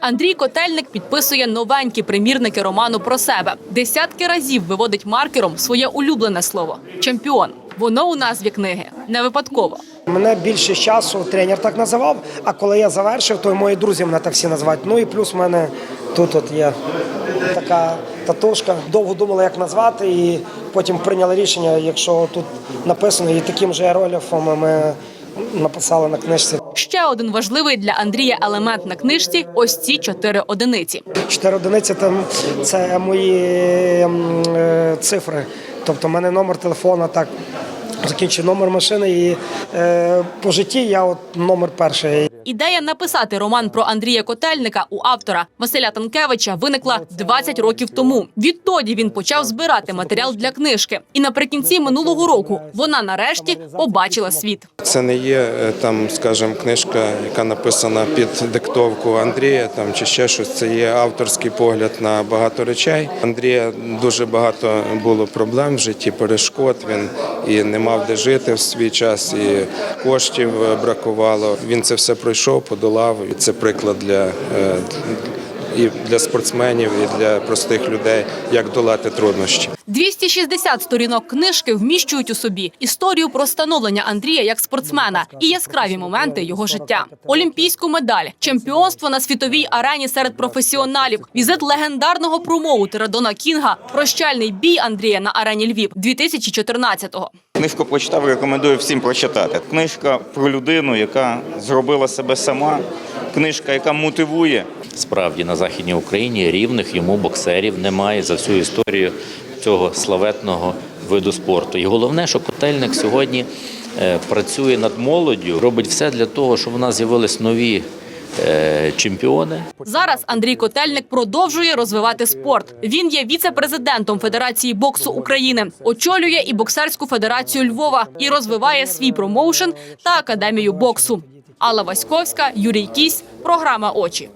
Андрій Котельник підписує новенькі примірники роману про себе. Десятки разів виводить маркером своє улюблене слово чемпіон. Воно у назві книги не випадково. Мене більше часу тренер так називав, а коли я завершив, то й мої друзі мене так всі називають. Ну і плюс в мене тут от є така татушка. Довго думали, як назвати, і потім прийняли рішення, якщо тут написано, і таким же рельєфом ми написали на книжці. Ще один важливий для Андрія елемент на книжці ось ці чотири одиниці. Чотири одиниці там це мої е, цифри. Тобто в мене номер телефона так. Закінчив номер машини і е, по житті я от номер перший. Ідея написати роман про Андрія Котельника у автора Василя Танкевича виникла 20 років тому. Відтоді він почав збирати матеріал для книжки. І наприкінці минулого року вона нарешті побачила світ. Це не є е, там, скажімо, книжка, яка написана під диктовку Андрія там чи ще щось. Це є авторський погляд на багато речей. Андрія дуже багато було проблем в житті, перешкод. Він і не мав де жити в свій час, і коштів е, бракувало. Він це все пройшов, подолав. І це приклад для. е, І для спортсменів, і для простих людей, як долати труднощі. 260 сторінок книжки вміщують у собі історію про становлення Андрія як спортсмена і яскраві моменти його життя. Олімпійську медаль, чемпіонство на світовій арені серед професіоналів, візит легендарного промоутера Дона Кінга, прощальний бій Андрія на арені Львів 2014-го. Книжку прочитав, рекомендую всім прочитати. Книжка про людину, яка зробила себе сама. Книжка, яка мотивує. Справді на західній Україні рівних йому боксерів немає за всю історію цього славетного виду спорту. І головне, що котельник сьогодні е, працює над молоддю, робить все для того, щоб у нас з'явились нові чемпіони. Зараз Андрій Котельник продовжує розвивати спорт. Він є віце-президентом Федерації боксу України, очолює і боксерську федерацію Львова і розвиває свій промоушен та академію боксу. Алла Васьковська, Юрій Кісь, програма Очі.